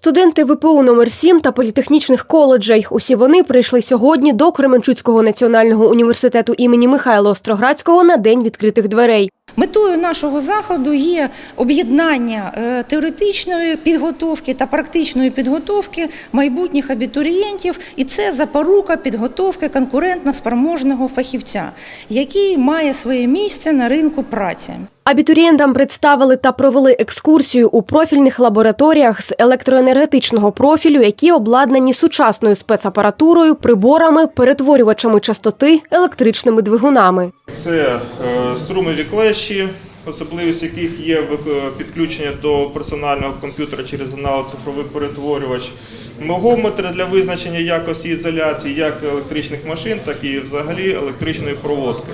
Студенти ВПУ номер 7 та політехнічних коледжей. Усі вони прийшли сьогодні до Кременчуцького національного університету імені Михайла Остроградського на день відкритих дверей. Метою нашого заходу є об'єднання е, теоретичної підготовки та практичної підготовки майбутніх абітурієнтів, і це запорука підготовки конкурентно спроможного фахівця, який має своє місце на ринку праці. Абітурієнтам представили та провели екскурсію у профільних лабораторіях з електроенергетичного профілю, які обладнані сучасною спецапаратурою, приборами, перетворювачами частоти, електричними двигунами. Це е, струмові клещі, особливість яких є е, підключення до персонального комп'ютера через аналог-цифровий перетворювач, мегометри для визначення якості ізоляції як електричних машин, так і взагалі електричної проводки.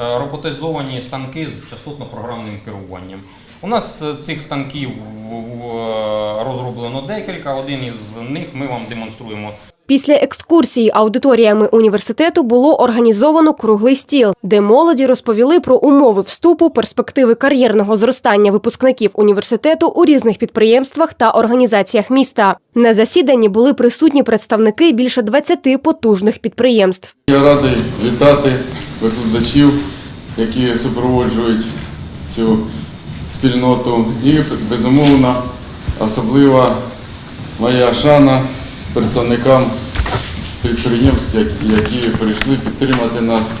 Е, роботизовані станки з частотно-програмним керуванням. У нас е, цих станків е, розроблено декілька. Один із них ми вам демонструємо. Після екскурсії аудиторіями університету було організовано круглий стіл, де молоді розповіли про умови вступу, перспективи кар'єрного зростання випускників університету у різних підприємствах та організаціях міста. На засіданні були присутні представники більше 20 потужних підприємств. Я радий вітати викладачів, які супроводжують цю спільноту. І безумовно, особлива моя шана представникам підприємств, які- прийшли підтримати нас.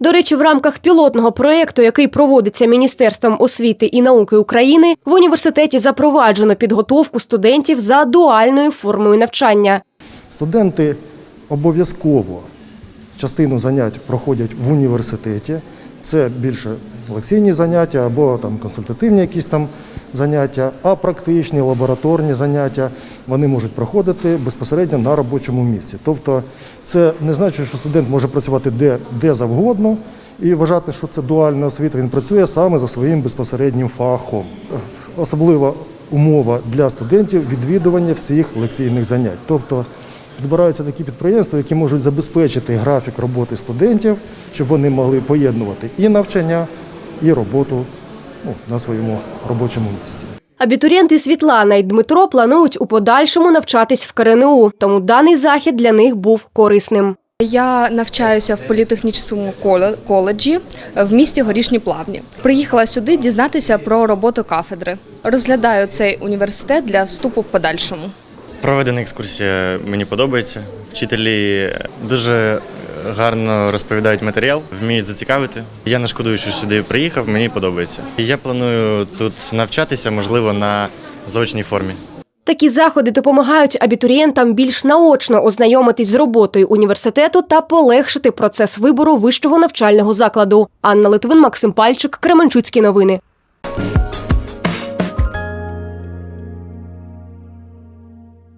До речі, в рамках пілотного проєкту, який проводиться Міністерством освіти і науки України, в університеті запроваджено підготовку студентів за дуальною формою навчання. Студенти обов'язково частину занять проходять в університеті. Це більше лекційні заняття або там консультативні якісь там заняття, а практичні лабораторні заняття вони можуть проходити безпосередньо на робочому місці. Тобто це не значить, що студент може працювати де, де завгодно і вважати, що це дуальна освіта. Він працює саме за своїм безпосереднім фахом. Особлива умова для студентів відвідування всіх лекційних занять. Тобто підбираються такі підприємства, які можуть забезпечити графік роботи студентів, щоб вони могли поєднувати і навчання, і роботу ну, на своєму робочому місці. Абітурієнти Світлана і Дмитро планують у подальшому навчатись в КРНУ, тому даний захід для них був корисним. Я навчаюся в політехнічному коле- коледжі в місті Горішні Плавні. Приїхала сюди дізнатися про роботу кафедри. Розглядаю цей університет для вступу в подальшому. Проведена екскурсія мені подобається. Вчителі дуже гарно розповідають матеріал, вміють зацікавити. Я не шкодую, що сюди приїхав, мені подобається. І Я планую тут навчатися, можливо, на заочній формі. Такі заходи допомагають абітурієнтам більш наочно ознайомитись з роботою університету та полегшити процес вибору вищого навчального закладу. Анна Литвин, Максим Пальчик, Кременчуцькі новини.